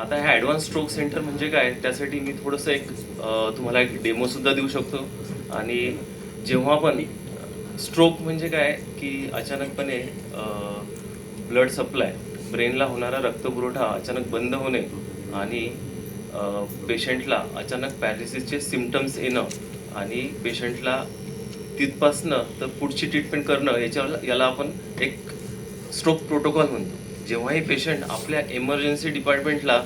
आता हे advance stroke centre म्हणजे काय? त्यासाठी मी थोडंसं एक तुम्हाला एक डेमोसुद्धा देऊ शकतो. आणि जेव्हा पण स्ट्रोक म्हणजे काय? की अचानकपणे ब्लड सप्लाय ब्रेनला होणारा रक्तपुरवठा अचानक बंद होणे आणि पेशंटला अचानक पॅरालिसिसचे सिमटम्स येणं आणि पेशंटला तिथपासनं तर पुढची ट्रीटमेंट करणं याच्यावर याला आपण एक स्ट्रोक प्रोटोकॉल म्हणतो. जेव्हाही पेशंट आपल्या इमर्जन्सी डिपार्टमेंटला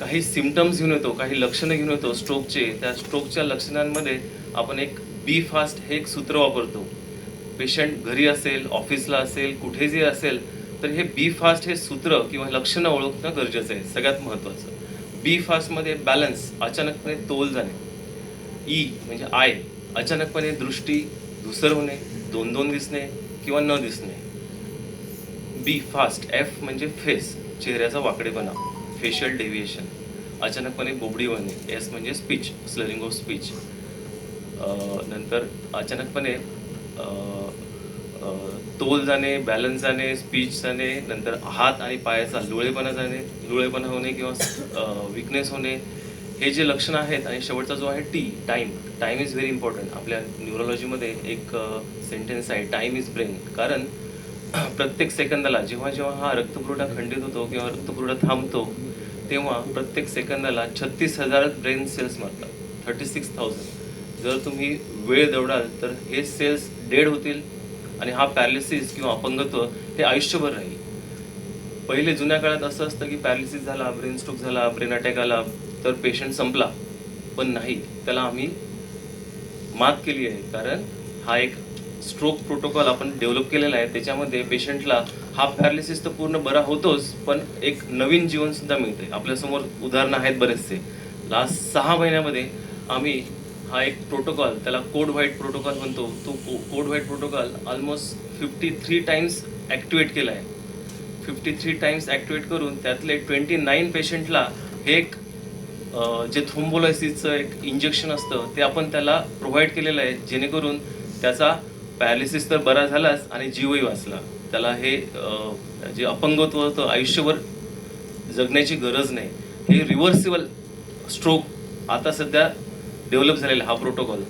काही सिमटम्स घेऊन येतो काही लक्षणं घेऊन येतो स्ट्रोकचे त्या स्ट्रोकच्या लक्षणांमध्ये आपण एक बी फास्ट हे एक सूत्र वापरतो. पेशंट घरी असेल ऑफिसला असेल कुठे जे असेल तर हे बी फास्ट हे सूत्र किंवा लक्षणं ओळखणं गरजेचं आहे सगळ्यात महत्त्वाचं बी फास्टमध्ये बॅलन्स अचानकपणे तोल जाणे. ई म्हणजे आय अचानकपणे दृष्टी धुसर होणे दोन दोन दिसणे किंवा न दिसणे. बी फास्ट एफ म्हणजे फेस चेहऱ्याचा वाकडेपणा फेशियल डेव्हिएशन अचानकपणे बोबडी होणे एस म्हणजे स्पीच स्लरिंग ऑफ स्पीच नंतर अचानकपणे तोल जाणे बॅलन्स जाणे स्पीच जाणे नंतर हात आणि पायाचा लुळेपणा जाणे लुळेपणा होणे किंवा विकनेस होणे हे जे लक्षणं आहेत आणि शेवटचा जो आहे T time time is very important आपल्या न्यूरोलॉजीमध्ये एक सेंटेन्स आहे टाईम इज ब्रेन कारण प्रत्येक सेकंदाला जेव्हा जेव्हा हा रक्तपुरवठा खंडित होतो किंवा रक्तपुरवठा थांबतो तेव्हा प्रत्येक सेकंदाला छत्तीस हजार ब्रेन सेल्स मारतात. थर्टी सिक्स थाउजंड जर तुम्ही वेळ दौडाल तर हे सेल्स डेड होतील आणि हा पॅरालिसिस किंवा अपंगत्व हे आयुष्यभर राहील. पहिले जुन्या काळात असं असतं की पॅरालिसिस झाला ब्रेन स्ट्रोक झाला ब्रेन अटॅक आला तर पेशंट संपला. पण नाही त्याला आम्ही मात केली आहे. कारण हा एक स्ट्रोक प्रोटोकॉल आपण डेव्हलप केलेला आहे. त्याच्यामध्ये पेशंटला हा पॅरालिसिस तर पूर्ण बरा होतोच पण एक नवीन जीवनसुद्धा मिळतं मिळते आपल्यासमोर उदाहरणं आहेत बरेचसे. लास्ट सहा महिन्यामध्ये आम्ही हा एक प्रोटोकॉल त्याला कोड व्हाईट प्रोटोकॉल म्हणतो. तो code white protocol almost fifty three times activate केला आहे फिफ्टी थ्री टाईम्स ॲक्टिवेट करून त्यातले ट्वेंटी नाईन पेशंटला हे एक जे थ्रोम्बोलायसिसचं एक इंजेक्शन असतं ते आपण त्याला प्रोव्हाइड केलेलं आहे. जेणेकरून त्याचा पॅरालिसिस तर बरा झालाच आणि जीवही वाचला. त्याला हे जे अपंगत्व होतं आयुष्यभर जगण्याची गरज नाही. हे रिव्हर्सिबल स्ट्रोक आता सध्या डेव्हलप झालेला हा प्रोटोकॉल